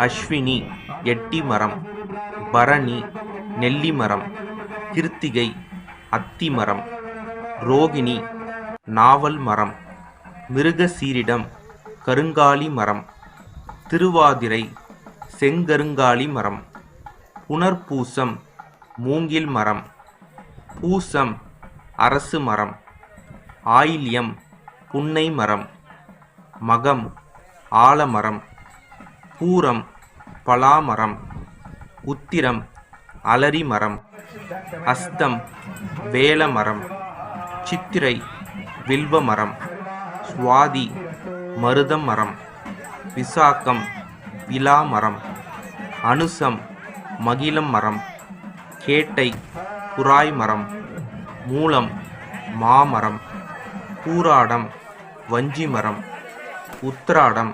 அஸ்வினி எட்டி மரம் பரணி நெல்லி மரம் கிருத்திகை அத்தி மரம் ரோகிணி நாவல் மரம் மிருகசீரிடம் கருங்காலி மரம் திருவாதிரை செங்கருங்காலி மரம் புனர்பூசம் மூங்கில் மரம் பூசம் அரசு மரம் ஆயில்யம் புன்னை மரம் மகம் ஆலமரம் பூரம் பலாமரம் உத்திரம் அலரி மரம் அஸ்தம் வேல மரம் சித்திரை வில்வ மரம் சுவாதி மருதம் மரம் விசாக்கம் விலா மரம் அனுசம் மகிழம் மரம் கேட்டை புறாய் மரம் மூலம் மாமரம் பூராடம் வஞ்சி மரம் உத்திராடம்